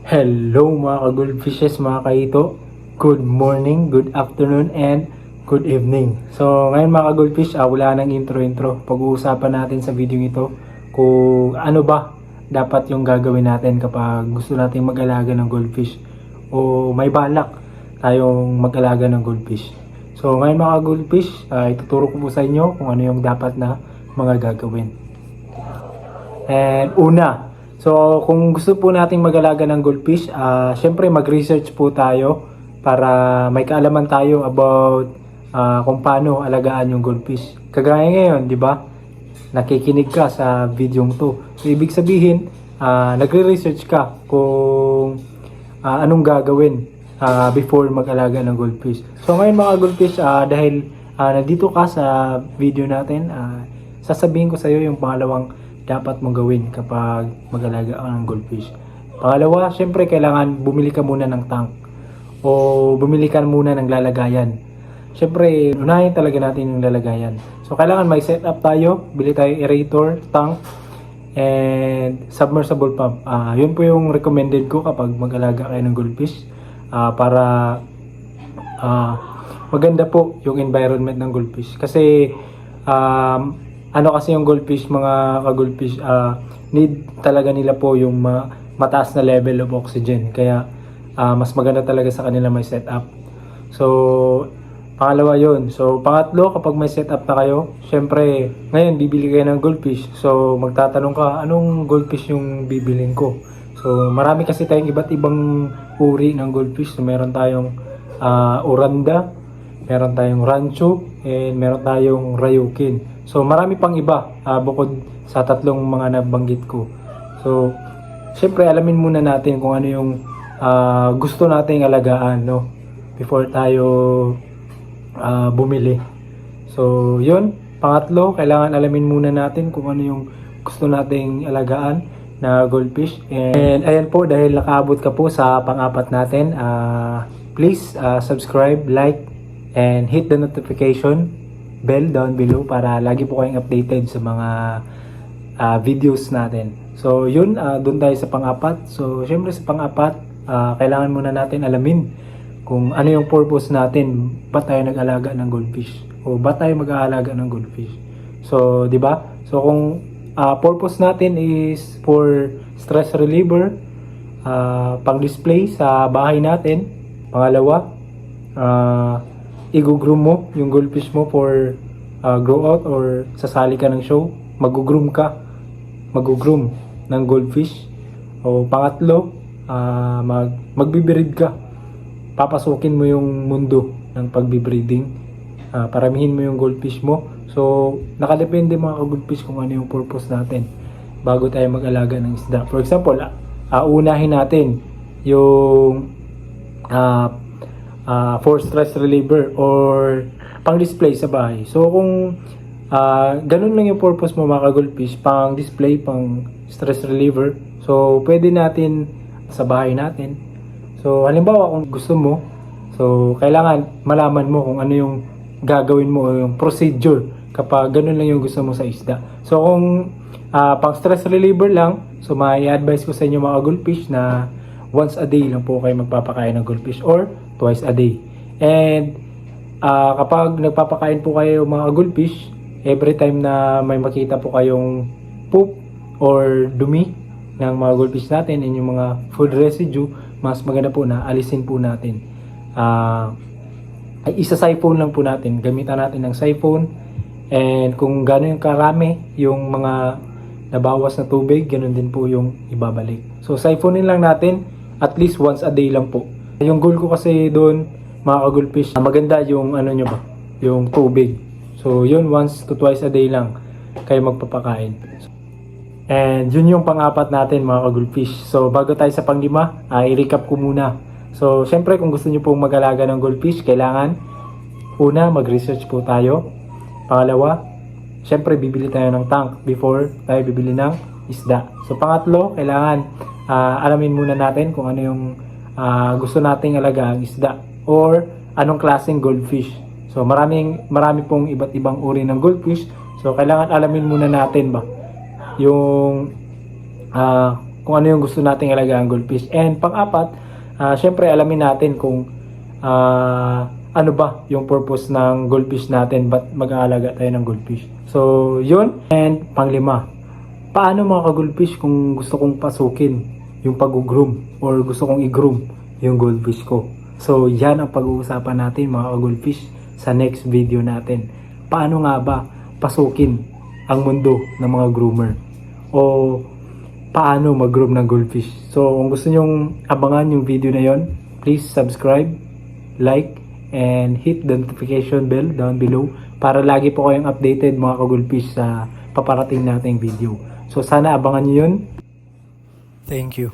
Hello mga ka-goldfishes, mga kaito. Good morning, good afternoon, and good evening. So ngayon mga ka-goldfish, ah, wala nang intro-intro. Pag-uusapan natin sa video ito kung ano ba dapat yung gagawin natin kapag gusto nating mag-alaga ng goldfish o may balak tayong mag-alaga ng goldfish. So ngayon mga ka-goldfish, ah, ituturo ko po sa inyo kung ano yung dapat na mga gagawin. And una, so kung gusto po nating mag-alaga ng goldfish, ah syempre mag-research po tayo para may kaalaman tayo about ah, kung paano alagaan yung goldfish. Kagaya ngayon, di ba? Nakikinig ka sa video to. So, ibig sabihin, ah, nagre-research ka kung ah, anong gagawin ah, before mag-alaga ng goldfish. So ngayon mga goldfish, ah, dahil ah, nandito ka sa video natin, ah, sasabihin ko sa iyo yung pangalawang dapat mong gawin kapag mag-alaga ka ng goldfish. Pangalawa, syempre kailangan bumili ka muna ng tank o bumili ka muna ng lalagayan. Syempre, unahin talaga natin yung lalagayan. So, kailangan may setup tayo. Bili tayo aerator, tank, and submersible pump. Ah, yun po yung recommended ko kapag mag-alaga kayo ng goldfish. Ah, para ah, maganda po yung environment ng goldfish. Kasi, um, ano kasi yung goldfish, mga ka-goldfish, ah, need talaga nila po yung ma- mataas na level of oxygen. Kaya, ah, mas maganda talaga sa kanila may setup. So, pangalawa yun. So, pangatlo, kapag may setup na kayo, syempre, ngayon, bibili kayo ng goldfish. So, magtatanong ka, anong goldfish yung bibilin ko? So, marami kasi tayong iba't ibang uri ng goldfish. So, meron tayong ah, Oranda, meron tayong Rancho, and meron tayong Ryukin. So, marami pang iba ah, bukod sa tatlong mga nabanggit ko. So, syempre, alamin muna natin kung ano yung ah, gusto nating alagaan, no? Before tayo ah, bumili. So, yun. Pangatlo, kailangan alamin muna natin kung ano yung gusto nating alagaan na goldfish. And, ayan po, dahil nakaabot ka po sa pang-apat natin, ah, please ah, subscribe, like, and hit the notification bell down below para lagi po kayong updated sa mga ah, videos natin. So, yun, ah, doon tayo sa pang-apat. So, syempre sa pang-apat, ah, kailangan muna natin alamin kung ano yung purpose natin, ba't tayo nag-alaga ng goldfish? O ba't tayo mag-aalaga ng goldfish? So, di ba? So, kung ah, purpose natin is for stress reliever, ah, pang-display sa bahay natin. Pangalawa, ah, i-groom mo yung goldfish mo for ah, grow out or sasali ka ng show, mag-groom ka, mag-groom ng goldfish. O pangatlo, ah, mag magbibreed ka. Papasukin mo yung mundo ng pagbibreeding. Ah, paramihin mo yung goldfish mo. So, nakadepende mga ka-goldfish kung ano yung purpose natin bago tayo mag-alaga ng isda. For example, ah, ah, unahin natin yung ah, ah, for stress reliever or pang-display sa bahay. So, kung ah, ganun lang yung purpose mo mga ka-goldfish, pang-display, pang-stress reliever, so, pwede natin sa bahay natin. So, halimbawa kung gusto mo, so, kailangan malaman mo kung ano yung gagawin mo o yung procedure kapag ganun lang yung gusto mo sa isda. So, kung ah, pang-stress reliever lang, so, may advice ko sa inyo mga goldfish na once a day lang po kayo magpapakain ng goldfish or twice a day. And ah, kapag nagpapakain po kayo mga goldfish, every time na may makita po kayong poop or dumi ng mga goldfish natin and yung mga food residue, mas maganda po na alisin po natin. Ah, ay isa siphon lang po natin. Gamitan natin ng siphon. And kung gano'n yung karami, yung mga nabawas na tubig, ganun din po yung ibabalik. So siphonin lang natin at least once a day lang po. Yung goal ko kasi doon, mga ka-goldfish, maganda yung ano nyo ba, yung tubig. So yun, once to twice a day lang kayo magpapakain. And yun yung pang-apat natin mga ka-goldfish. So bago tayo sa panglima, uh, i-recap ko muna. So syempre kung gusto nyo pong mag-alaga ng goldfish, kailangan una mag-research po tayo. Pangalawa, syempre bibili tayo ng tank before tayo bibili ng isda. So pangatlo, kailangan ah, alamin muna natin kung ano yung ah, gusto nating alagaan isda or anong klaseng goldfish. So maraming marami pong iba't ibang uri ng goldfish. So kailangan alamin muna natin ba yung ah, kung ano yung gusto nating alagaan goldfish. And pang-apat, ah, syempre alamin natin kung ah, ano ba yung purpose ng goldfish natin, ba't mag-aalaga tayo ng goldfish. So, yun. And panglima, paano mga ka-goldfish kung gusto kong pasukin yung pag-groom or gusto kong i-groom yung goldfish ko. So, yan ang pag-uusapan natin mga ka-goldfish sa next video natin. Paano nga ba pasukin ang mundo ng mga groomer? O paano mag-groom ng goldfish? So, kung gusto nyong abangan yung video na yon, please subscribe, like, and hit the notification bell down below para lagi po kayong updated mga ka-goldfish sa paparating nating video. So, sana abangan nyo yun. Thank you.